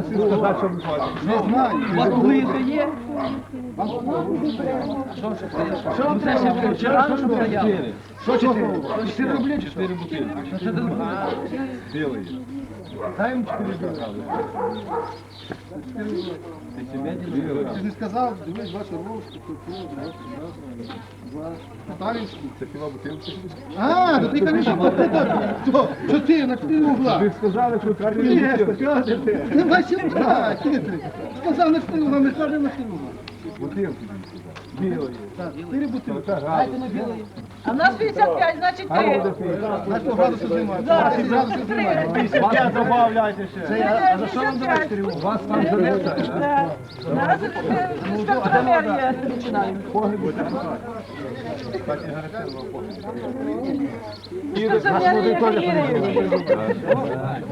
буде сказати, що. Не знаю. Вас плити є? Що вам треба? Вчора що стояв? Що чотири? Чотири рублі чи що? Чотири бутилки. Що це за Білий. Дай рублі. Ти ж не сказав, дивись, ваша рожка, Татаринський. Це хіба бутилки? А, то ти, конечно, хто? Чотири на чотири угла. Ви сказали, що чотири Ні, скажете. Не бачив, так, хитрий. Сказав на чотири угла, ми скажемо на чотири угла. Бутилки сказав. Білої. Так, чотири бутилки. Оце гадость. А в нас 55, значить ти. На 100 градусів знімає. 10 градусів знімає. Вас добавляйте ще. А за що вам давати угла? Вас там залишає, так? Зараз інспектор починає.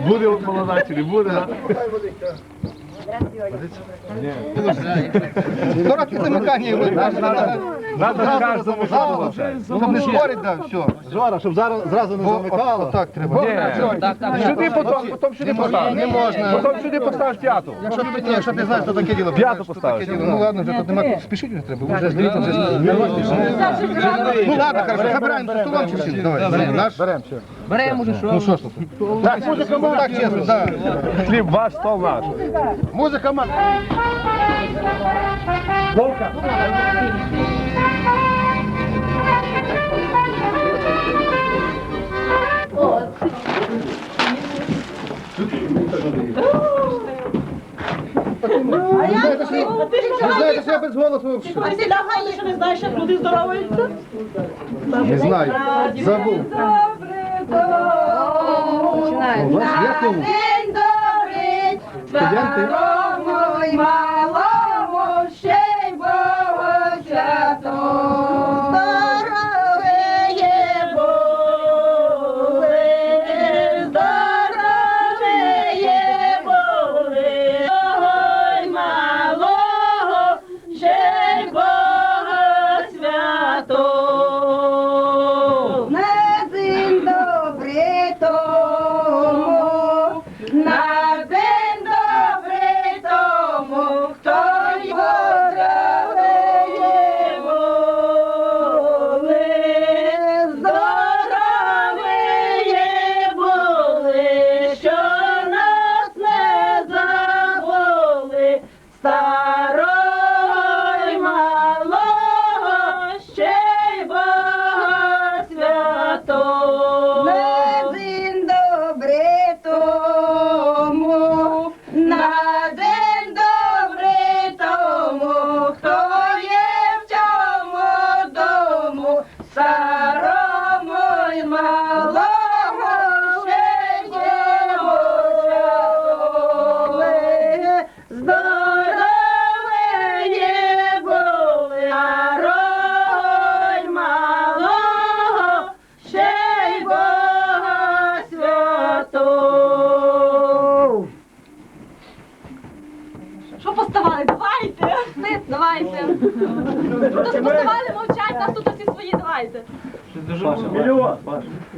Буде молода чи не буде? Ні. Сто років замикання його. Надо кожному що. Щоб не спорить, да, все. Жора, щоб зараз зразу не замикало. Так треба. Сюди потім, потім сюди поставиш. Не можна. Потім сюди поставиш п'яту. Якщо ти, якщо ти знаєш, що таке діло. П'яту що поставиш. Ну ладно, вже тут нема спішити не треба. Вже здається, вже Ну ладно, хорошо, забираємо за столом чи всі. Давай, наш. Беремо. Беремо вже Ну що? що ж тут? Так, музика ну, так чесно, так. Хліб ваш, стол наш. Музика ма. А я Ви знаєте, що я без голосу взагалі? А ти лягай, що не знаєш, як люди здороваються? Не знаю. Забув. У вас є кому? День добрий, Студенти? старому й малому, ще й Богу святому.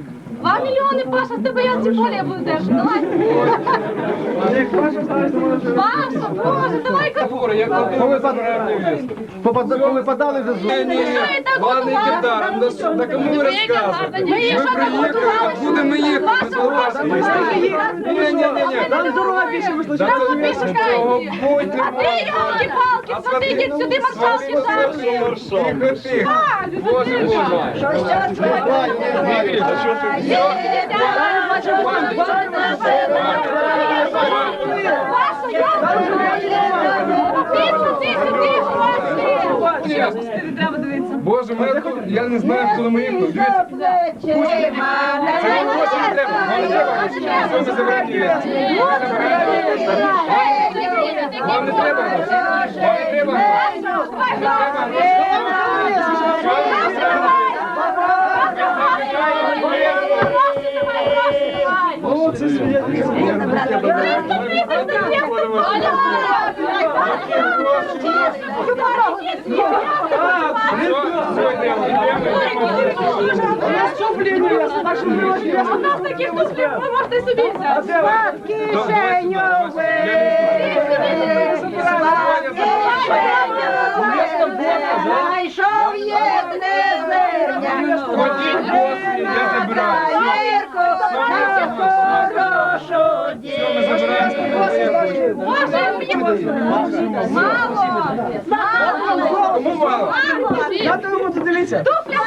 Thank you. Мільйони, Паша, з тебе я ці полі буду держати. Паша, боже, давай Повипадали вже з Ладно, Кидар, на кому ви розказуєте? Ми їх готували, будемо їхати, Паша, Паша, Ні-ні-ні. Там дорога більше вийшла. Там більше. чекайте. А ти, йолки-палки, смотрите, сюди маршалки зараз. Тихо, тихо. Боже, боже. Що ще? Паша, я Боже, мене я не знаю, коли ми їхали. Дивіться, вам не треба. Вам не треба. Вам не треба гроші. Вам У нас таких туфлів ви можете собі взяти. Знайшов єдне зерня, Ходіть, босі, я забираю. хорошу Все, ми забираємо. Може, мало. Мало. Мало? Я тебе буду дивитися. Туфля.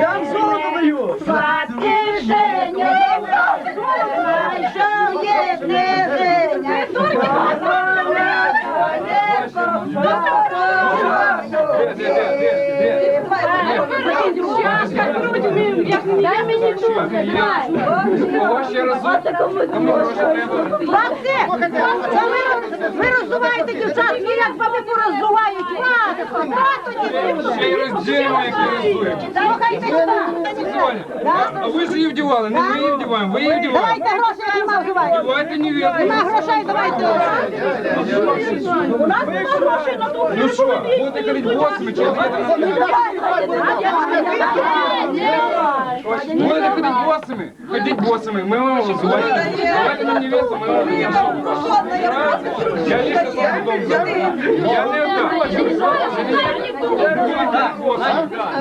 Я вам золото даю. Сладкий Женя, знайшов єдне зерня, Дай мені туфля, давай. Кого ще разок? Кому гроші треба? Хлопці, ви, роздуваєте дівчат, ви як баби порозувають. Ладно, ладно, Ще й розділимо, як роздуємо. Слухайте сюди. А ви ж її вдівали, не ми її вдіваємо, ви її вдіваєте. Давайте гроші, я нема невесту. Нема грошей, давайте. У нас нема грошей на ту Ну що, будете ходити босими чи Будете ходити босими? Ходіть босими, ми вам голосуємо. Давайте нам невесту, ми вам вдіваємо. Я лично сам додому. Я не отдам.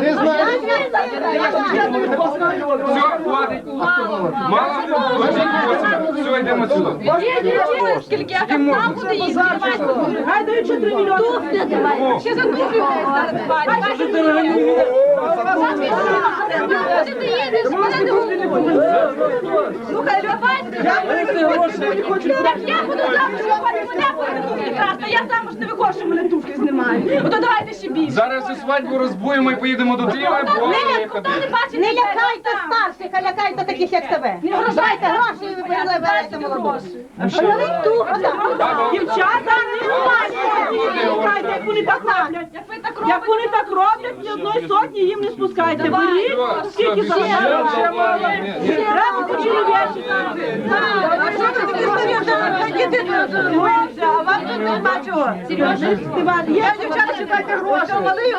Не знаю. Все, хватить. Мало? Ходіть босими. Все, йдемо сюди. Скільки я там їсти, давай. Хай дають 4 мільйони. Ще за туфлю зараз не. Слухай, давай. Я не хочу. Так я буду замуж виходити, мене туфлі красти. Я замуж не виходжу, що мене туфлі знімають. Ото давайте ще більше. Зараз цю свадьбу розбуємо і поїдемо до Києва, бо Не не не лякайте старших, а лякайте таких, як тебе. Дайте гроші, і ви переливаєте молоду. Дівчата, не лайте, як вони так роблять. Як вони так роблять, ні одної сотні їм не спускайте. Беріть, скільки мало. Треба по чоловічі. А що ти таке Дивіться, а вам тут нема чого. Серйозно? Є дівчата, читайте гроші. Малий,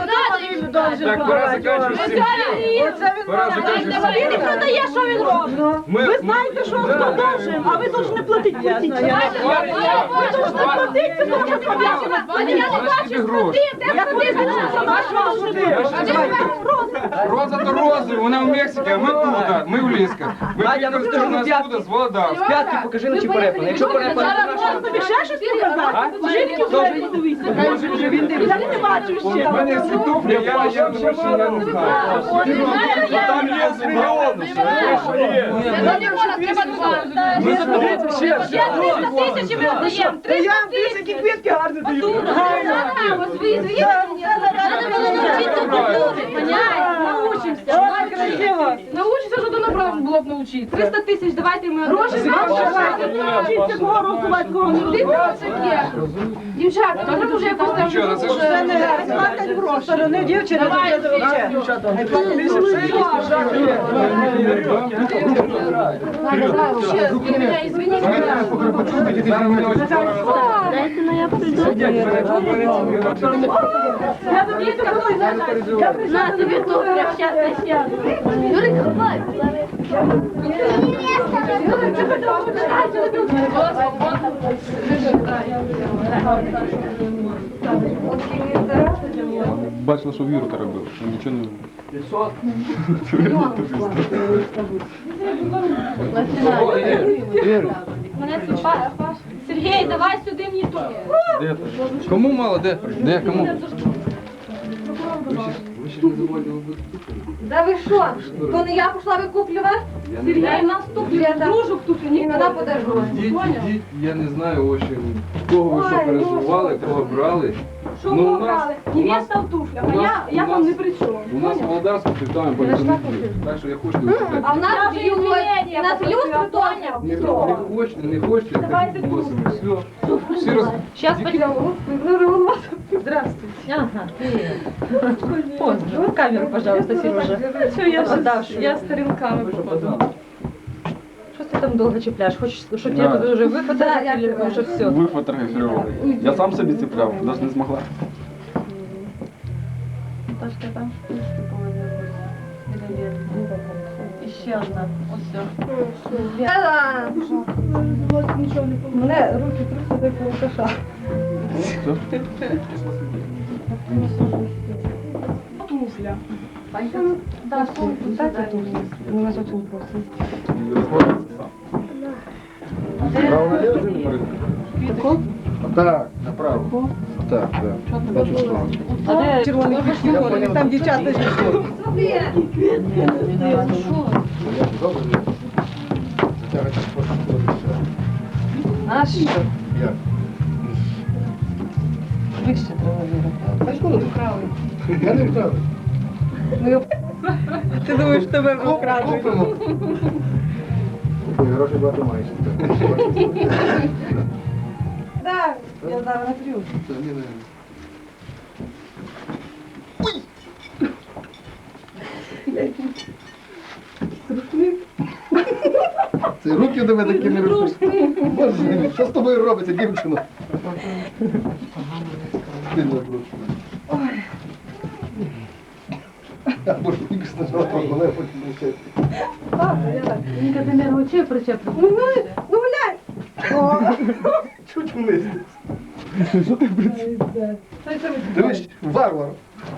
Так, пора закінчувати з цим. Пора закінчувати. Він не продає, що він робить. Ви знаєте, що хто должен, а ви должны платити. Платіть. Ви должны платити, ви должны платити. Але я не бачу, гроші. де платити, де Роза до рози, вона в Мексиці, а ми тут, ми в Лісках. Ви приїхали до нас туди з Володарська. П'ятки покажи на чи перепану. Якщо Можна тобі ще щось показати? Жінки вже подивися. Я не бачу У ще. мене ці туфлі, я, я, не знаю. Там є з мільйони. Ми за Ще, ще. 300 тисяч ми віддаємо. Та я дивіться, які квітки гарні даю. Научиться, що то направо було б навчити. 300 тисяч, давайте ми Гроші Вчіться, кого роздувати, кого не роздувати. Дівчата, треба вже якось там. Що, це ж Це не платять гроші. Не дівчина, це Я тобі такої На тобі тут. Бачила, що Вірка робив, що нічого не Мене тут па- Паш. Сергій, давай сюди мені тут. Кому мало, де? Де, кому? Да ви що? То не я пішла викуплювати? Сергій, у нас туфлі, я дружок туфлі, ніколи подержу. Ідіть, ідіть, я не знаю, в общем, кого ви що переживали, кого брали. Що Ну, ви у нас- у Невеста в туфлях, а я, нас- я у там нас- не при чому. У нас в Володарську півтами по Так що я хочу не А в нас б'ють, у нас люстри Тоня. Не, не хочете, не хочете, Давайте босими. Все. Всі роз... Сейчас пойдем. камеру, пожалуйста, Сережа. Все, я Отдавши. я сторінками походу. Що ти там довго чіпляєш? Хочеш, щоб Да. я тебе вже вифотографували, вже все? Ви фотографували. Я сам собі цепляв, навіть не змогла. Там. І ще одна. Ось. Мене руки трусять як у алкаша. Туфля. Да, дайте туфлі. Ну, нас очень просить. Так, направо. Так, так. Бачу справа. А де червоний ключ? Там дівчата. Затягуйте спочатку. А що? Як? Вище треба вірити. А шкода вкрали. Я не вкрав. Ти думаєш, тебе вкрадуть? Гроші багато маєш. Так, я зараз натрю. Це руки до мене такі не рухають. Боже що з тобою робиться, дівчино? Ти не. Я боже, тільки спочатку потім лише. Ти не причеплю. Ну, ну, глянь. Чуть вниз. Дивись, варвар.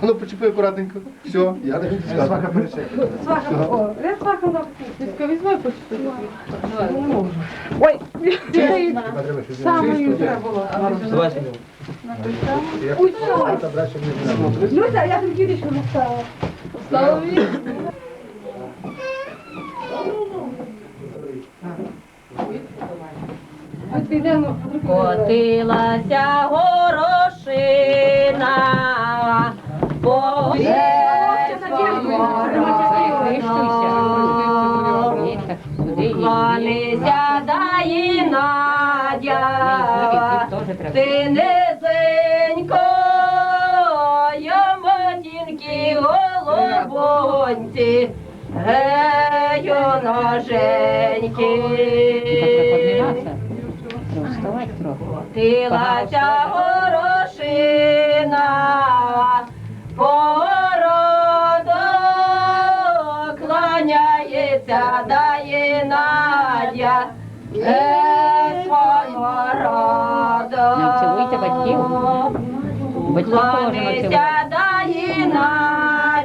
Воно почепи акуратненько. Все, я не буду сказати. Сваха, о, я сваха на Дівка, візьми почти. Ой, Саме треба було. Люся, я тобі вічно настала. Котилася горошина, Кланися дай Надя, ти низенько, я голубоньці, гею ноженьки. Котилася горошина, породу кланяється, дає Надя, е. Цілуйте батьків. Батьків положено цілувати.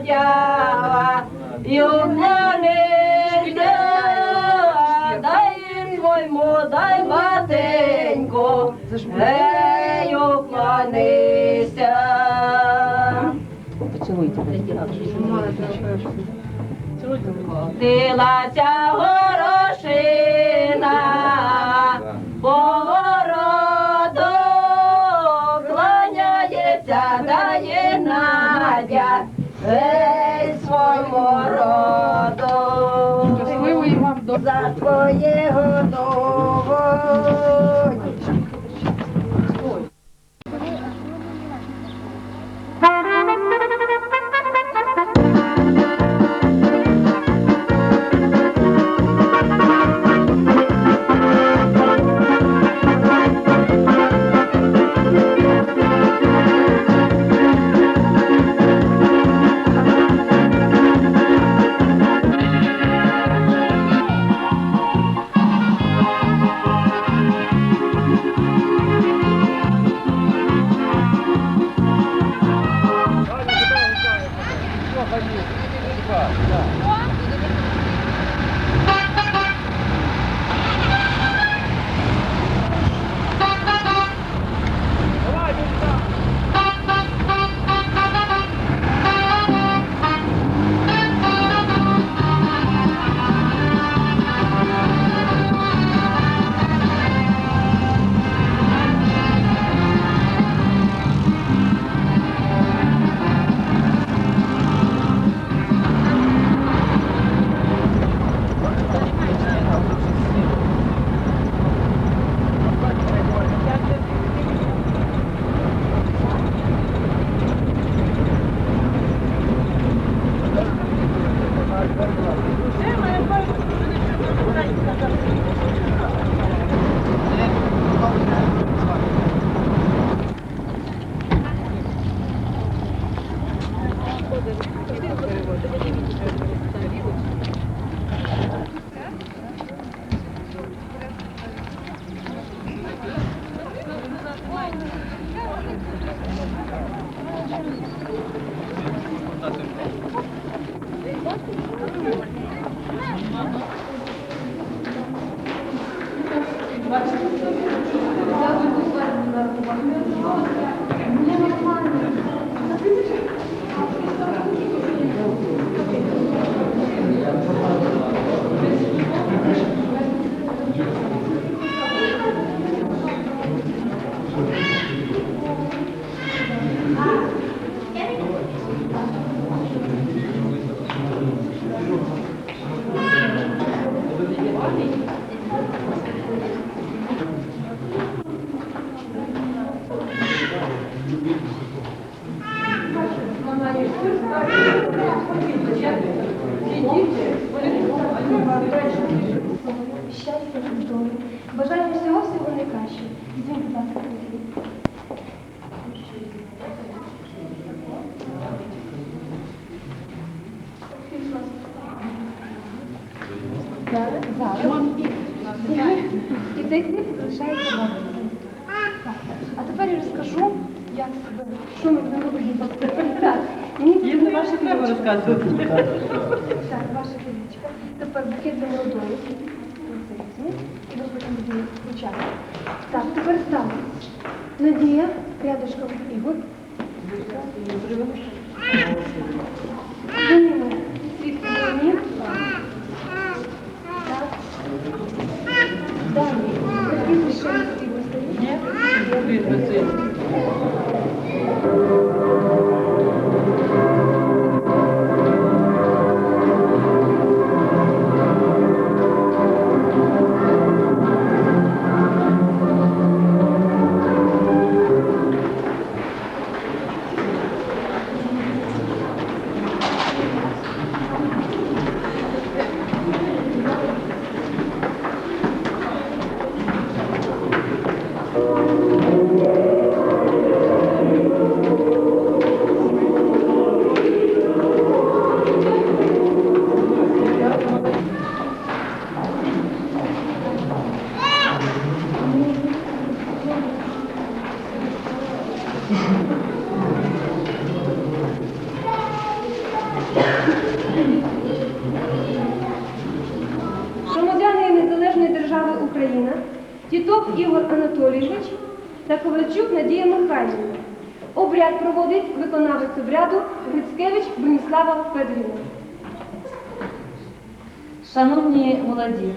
Надя, і уклонися, дай своєму, дай батеньку, гей, уклонися. Поцілуйте. Дилася горошина, погороду Ей своєму роду. За твоєго годовой. Щастя, здоров'я. Бажаю всього всього найкращого. Візьміть, будь ласка. Зараз, зараз. І цей кліп залишається вам. А тепер я розкажу, як себе, що ми будемо робити. Так, мені потрібно ваша Треба розказувати. так, квіточка. Тепер букет для молодої. І будемо включати. Так, тепер ставимо. Надія, рядышком Ігор. За ними свідки мені. Так. Далі. Прикріпи ще раз Грицькевич Броніслава Федорівна. Шановні молоді,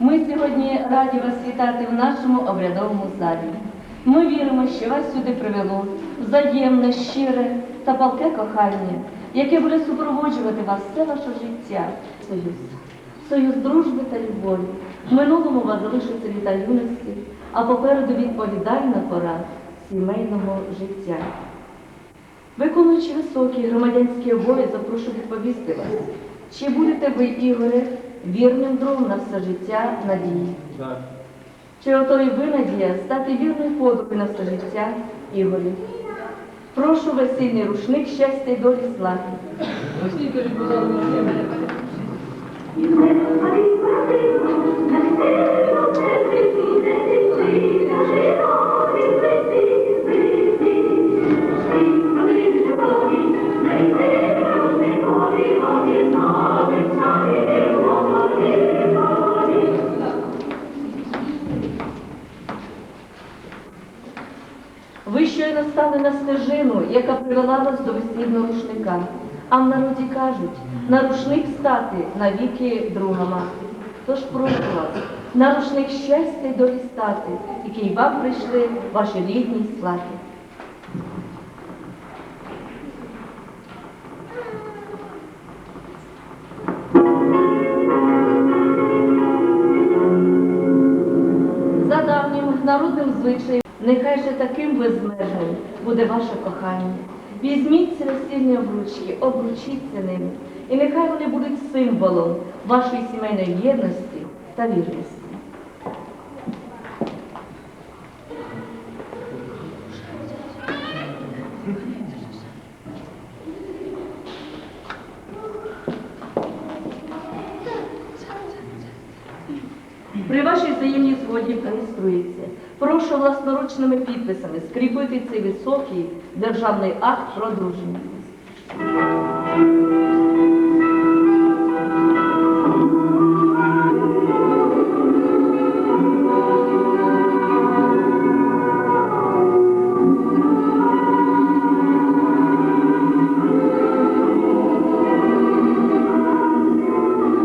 ми сьогодні раді вас вітати в нашому обрядовому залі. Ми віримо, що вас сюди привело взаємне, щире та палке кохання, яке буде супроводжувати вас все ваше життя. Союз. Союз дружби та любові. В минулому вас залишиться літа юності, а попереду відповідальна пора сімейного життя. Виконуючи високий громадянський обов'язок, прошу відповісти вас. Чи будете ви, Ігоре, вірним другом на все життя Надії? Так. Чи готові ви, Надія, стати вірною подругою на все життя Ігорю? Прошу весільний рушник щастя й долі слави. Ви на стежину, яка привела вас до весільного рушника. А в народі кажуть, на рушник стати навіки друга мати. Тож прошу вас, на рушник щастя й долі стати, який вам прийшли ваші рідні й сваті. За давнім народним звичаєм, нехай же таким безмежним буде ваше кохання. Візьміть ці весільні обручки, обручіться ними, і нехай вони будуть символом вашої сімейної єдності та вірності. При вашій взаємній згоді реєструється. Прошу власноручними підписами скріпити цей високий державний акт про одруження.